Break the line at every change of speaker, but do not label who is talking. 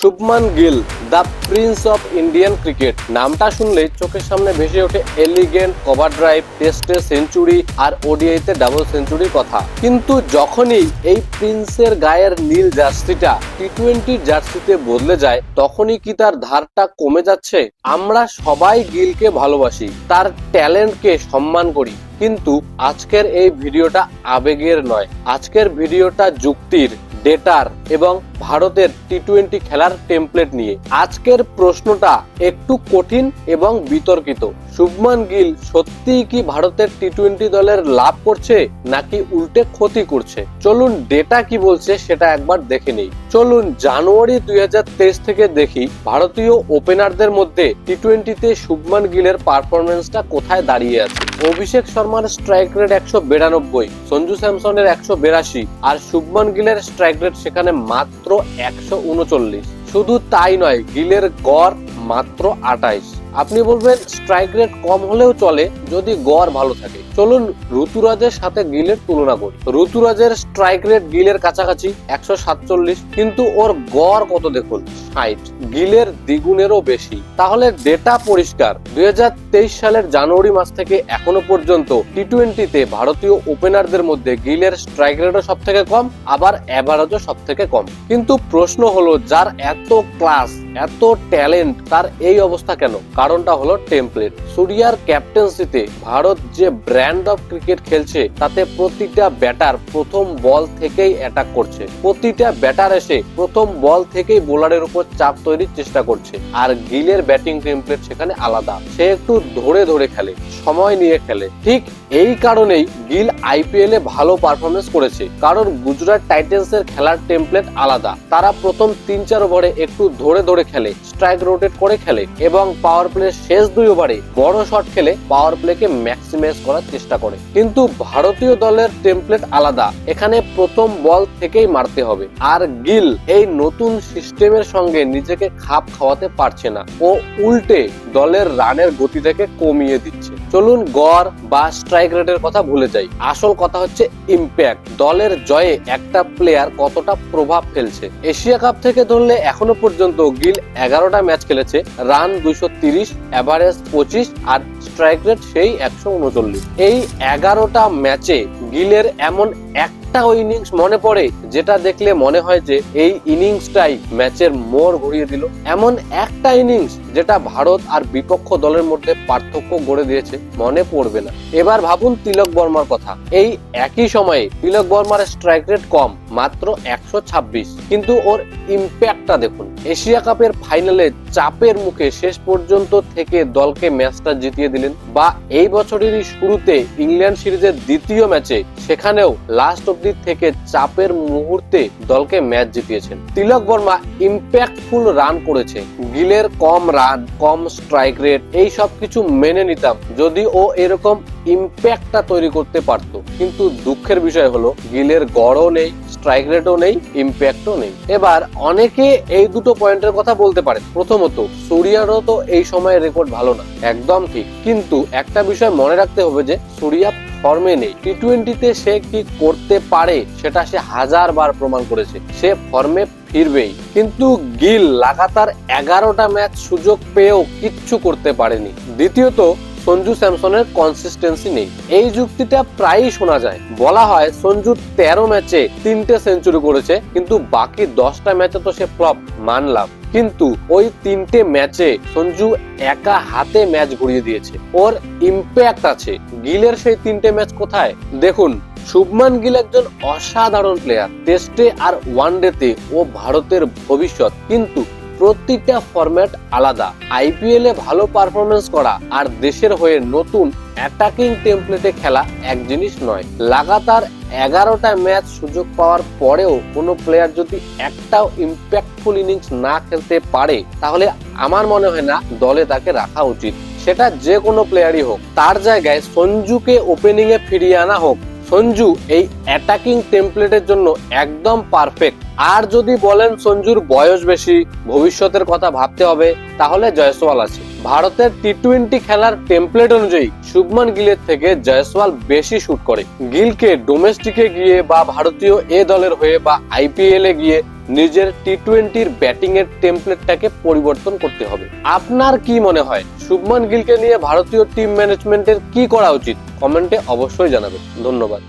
Shubman Gill, the prince of Indian cricket. নামটা শুনলেই চোখের সামনে ভেসে ওঠে এলিগেন্ট কভার ড্রাইভ, টেস্টে সেঞ্চুরি আর ওডিআইতে ডাবল সেঞ্চুরির কথা। কিন্তু যখনই এই প্রিন্সের গায়ের নীল জার্সিটা টি টোয়েন্টি জার্সিতে বদলে যায়, তখনই কি তার ধারটা কমে যাচ্ছে? আমরা সবাই গিলকে ভালোবাসি, তার ট্যালেন্টকে সম্মান করি। কিন্তু আজকের এই ভিডিওটা আবেগের নয়, আজকের ভিডিওটা যুক্তির। ডেটার এবং ভারতের টি টোয়েন্টি খেলার টেমপ্লেট নিয়ে। আজকের প্রশ্নটা একটু কঠিন এবং বিতর্কিত। শুভমান গিল সত্যিই কি ভারতের টি টোয়েন্টি দলের লাভ করছে নাকি উল্টে ক্ষতি করছে? চলুন ডেটা কি বলছে সেটা একবার দেখে নেই। চলুন জানুয়ারি দু হাজার তেইশ থেকে দেখি ভারতীয় ওপেনারদের মধ্যে টি টোয়েন্টিতে শুভমান গিলের পারফরমেন্সটা কোথায় দাঁড়িয়ে আছে? অভিষেক শর্মার স্ট্রাইক রেট একশো বিরানব্বই, সঞ্জু স্যামসনের একশো বিরাশি আর শুভমান গিলের স্ট্রাইক রেট সেখানে মাত্র একশো উনচল্লিশ। শুধু তাই নয়, গিলের গড় মাত্র আটাইশ। আপনি বলবেন স্ট্রাইক রেট কম হলেও চলে যদি গড় ভালো থাকে। চলুন ঋতুরাজের সাথে গিলের তুলনা করি। ঋতুরাজের স্ট্রাইক রেট গিলের কাছাকাছি একশো সাতচল্লিশ, কিন্তু ওর গড় কত দেখুন? ষাট। গিলের দ্বিগুণেরও বেশি। তাহলে ডেটা পরিষ্কার। দু হাজার তেইশ সালের জানুয়ারি মাস থেকে এখনও পর্যন্ত টি টোয়েন্টিতে ভারতীয় ওপেনারদের মধ্যে গিলের স্ট্রাইক রেটও সব থেকে কম, আবার অ্যাভারেজও সব থেকে কম। কিন্তু প্রশ্ন হলো, যার এত ক্লাস এত ট্যালেন্ট তার এই অবস্থা কেন? কারণটা হলো টেমপ্লেট সুরিয়ার ক্যাপ্টেন্সিতে ভারত যে ব্র্যান্ড অফ ক্রিকেট খেলছে, তাতে প্রতিটা ব্যাটার প্রথম বল থেকেই অ্যাটাক করছে। প্রতিটা ব্যাটার এসে প্রথম বল থেকেই বোলারের উপর চাপ তৈরির চেষ্টা করছে। আর গিলের ব্যাটিং টেমপ্লেট সেখানে আলাদা। সে একটু ধরে ধরে খেলে, সময় নিয়ে খেলে। ঠিক এই কারণেই গিল আইপিএল এ ভালো পারফরমেন্স করেছে। কারণ গুজরাট টাইটেন্স এর খেলার টেমপ্লেট আলাদা। তারা প্রথম তিন চার ওভারে একটু ধরে ধরে খেলে স্ট্রাইক রোটেট করে খেলে এবং পাওয়ার প্লে শেষ দুই ওভারে বড় শট খেলে পাওয়ার প্লেকে ম্যাক্সিমাইজ করার চেষ্টা করে। কিন্তু ভারতীয় দলের টেমপ্লেট আলাদা। এখানে প্রথম বল থেকেই মারতে হবে। আর গিল এই নতুন সিস্টেমের সঙ্গে নিজেকে খাপ খাওয়াতে পারছে না। ও উল্টে দলের রানের গতি থেকে কমিয়ে দিচ্ছে। চলুন গড় বা স্ট্রাইক রেটের কথা ভুলে যাই। আসল কথা হচ্ছে ইম্প্যাক্ট দলের জয়ে একটা প্লেয়ার কতটা প্রভাব ফেলছে। এশিয়া কাপ থেকে ধরলে এখনও পর্যন্ত গিল এগারোটা ম্যাচ খেলেছে। রান দুইশো তিন তিরিশ অ্যাভারেজ পঁচিশ আর স্ট্রাইক রেট সেই একশো উনচল্লিশ। এই এগারোটা ম্যাচে গিলের এমন একটা ওই ইনিংস মনে পড়ে, যেটা দেখলে মনে হয় যে এই ইনিংসটাই ম্যাচের মোড় ঘুরিয়ে দিল। এমন একটা ইনিংস যেটা ভারত আর বিপক্ষ দলের মধ্যে পার্থক্য গড়ে দিয়েছে, মনে পড়বে না। এবার ভাবুন তিলক বর্মার কথা। এই একই সময়ে তিলক বর্মার স্ট্রাইক রেট কম, মাত্র একশো ছাব্বিশ। কিন্তু ওর ইম্প্যাক্টটা দেখুন। এশিয়া কাপের ফাইনালে চাপের মুখে শেষ পর্যন্ত থেকে দলকে ম্যাচটা জিতিয়ে দিলেন বা এই বছরেরই শুরুতে ইংল্যান্ড সিরিজের দ্বিতীয় ম্যাচে সেখানেও লাস্ট অব্দি থেকে চাপের মুহূর্তে দলকে ম্যাচ জিতিয়েছেন। তিলক বর্মা ইম্প্যাক্টফুল রান করেছে। গিলের কম রান কম স্ট্রাইক রেট এই সব কিছু মেনে নিতাম যদি ও এরকম ইম্প্যাক্টটা তৈরি করতে পারত। কিন্তু দুঃখের বিষয় হলো, গিলের গড়ও নেই স্ট্রাইক রেটও নেই ইম্প্যাক্টও নেই। এবার অনেকে এই দুটো পয়েন্টের কথা বলতে পারে। প্রথমত, সুরিয়ারও তো এই সময় রেকর্ড ভালো না। একদম ঠিক। কিন্তু একটা বিষয় মনে রাখতে হবে যে, সুরিয়া ফর্মে নেই। টি টোয়েন্টিতে সে কি করতে পারে সেটা সে হাজার বার প্রমাণ করেছে। সে ফর্মে ফিরবেই। কিন্তু গিল লাগাতার এগারোটা ম্যাচ সুযোগ পেয়েও কিচ্ছু করতে পারেনি। দ্বিতীয়ত, সঞ্জু স্যামসনের কনসিস্টেন্সি নেই। এই যুক্তিটা প্রায়ই শোনা যায়। বলা হয়, সঞ্জু তেরো ম্যাচে তিনটে সেঞ্চুরি করেছে, কিন্তু বাকি দশটা ম্যাচে তো সে ফ্লপ মানলাম। কিন্তু ওই তিনটে ম্যাচে সঞ্জু একা হাতে ম্যাচ ঘুরিয়ে দিয়েছে। ওর ইম্প্যাক্ট আছে। গিলের সেই তিনটে ম্যাচ কোথায়? দেখুন, শুভমান গিল একজন অসাধারণ প্লেয়ার টেস্টে আর ওয়ানডেতে ও ভারতের ভবিষ্যৎ। কিন্তু প্রতিটা ফরম্যাট আলাদা। আইপিএল এ ভালো পারফরমেন্স করা আর দেশের হয়ে নতুন অ্যাটাকিং টেমপ্লেটে খেলা এক জিনিস নয়। লাগাতার এগারোটা ম্যাচ সুযোগ পাওয়ার পরেও কোনো প্লেয়ার যদি একটাও ইম্প্যাক্টফুল ইনিংস না খেলতে পারে, তাহলে আমার মনে হয় না দলে তাকে রাখা উচিত। সেটা যে কোনো প্লেয়ারই হোক। তার জায়গায় সঞ্জুকে ওপেনিং এ ফিরিয়ে আনা হোক। সঞ্জু এই অ্যাটাকিং টেমপ্লেটের জন্য একদম পারফেক্ট আর যদি বলেন সঞ্জুর বয়স বেশি, ভবিষ্যতের কথা ভাবতে হবে, তাহলে জয়সওয়াল আছে। ভারতের টি টোয়েন্টি খেলার টেমপ্লেট অনুযায়ী শুভমান গিলের থেকে জয়সওয়াল বেশি শুট করে। গিলকে ডোমেস্টিকে গিয়ে বা ভারতীয় এ দলের হয়ে বা আইপিএল এ গিয়ে নিজের টি টোয়েন্টির ব্যাটিং এর টেমপ্লেটটাকে পরিবর্তন করতে হবে। আপনার কি মনে হয়? শুভমান গিলকে নিয়ে ভারতীয় টিম ম্যানেজমেন্টের কি করা উচিত? কমেন্টে অবশ্যই জানাবেন। ধন্যবাদ।